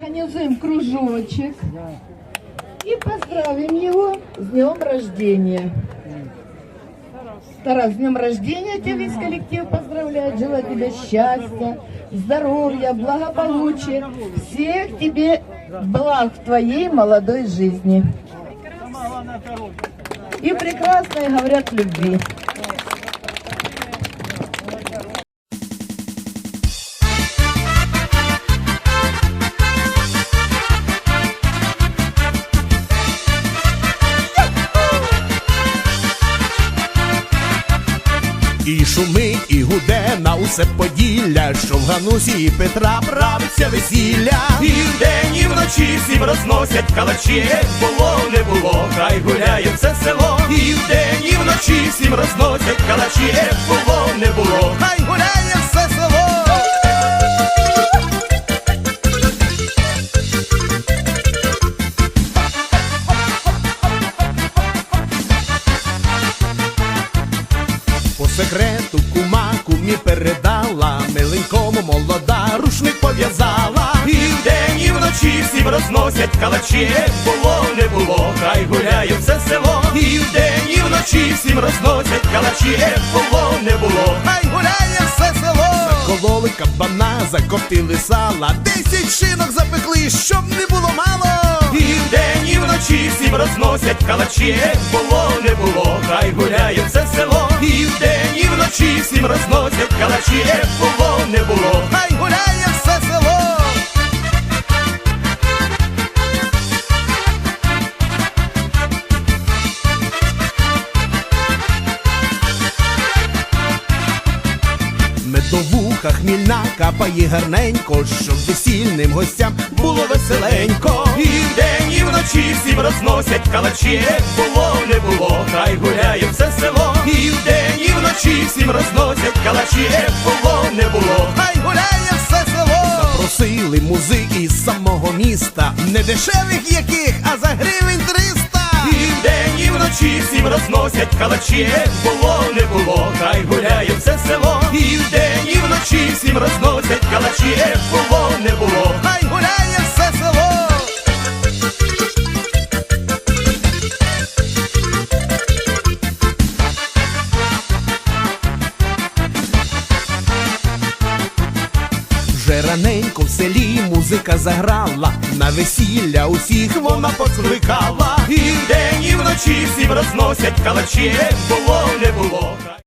Организуем кружочек и поздравим его с днем рождения. Тарас, с днем рождения тебя весь коллектив поздравляет. Желаю тебе счастья, здоровья, благополучия, всех тебе благ в твоей молодой жизни. И прекрасные говорят любви. І шумить, і гуде на усе поділля, що в Ганусі Петра правиться весілля. І вдень, і вночі всім розносять калачі. Як Було, не було, хай гуляє все село. І вдень, і вночі всім розносять калачі. Як було, секрету кума кумі передала, миленькому молода рушник пов'язала. І вдень, і вночі всім розносять калачі. Було, не було, хай гуляє все село. І вдень, і вночі всім розносять калачі. Було, не було, хай гуляє все село. Закололи кабана, закоптили сала, десять шинок запекли, щоб не було мало. І вдень, і вночі всім розносять калачі. Було, не було, хай гуляє все село. Розносять калачі. Як Було, не було, хай гуляє все село. Медовуха хмільна капає гарненько, щоб весільним гостям було веселенько. І вдень, і вночі всім розносять калачі. Як Було, не було, хай гуляє все село. І вдень, і всім розносять калачі. Як Було, не було, хай гуляє все село. Запросили музики з самого міста, не дешевих яких, а за гривень триста. І вдень, і вночі всім розносять калачі. Як Було, не було, хай гуляє все село. І вдень, і вночі всім розносять калачі. Як Було, не було, Вже раненько в селі музика заграла, на весілля усіх вона поскликала, І вдень, і вночі всім розносять калачі. Було, не було.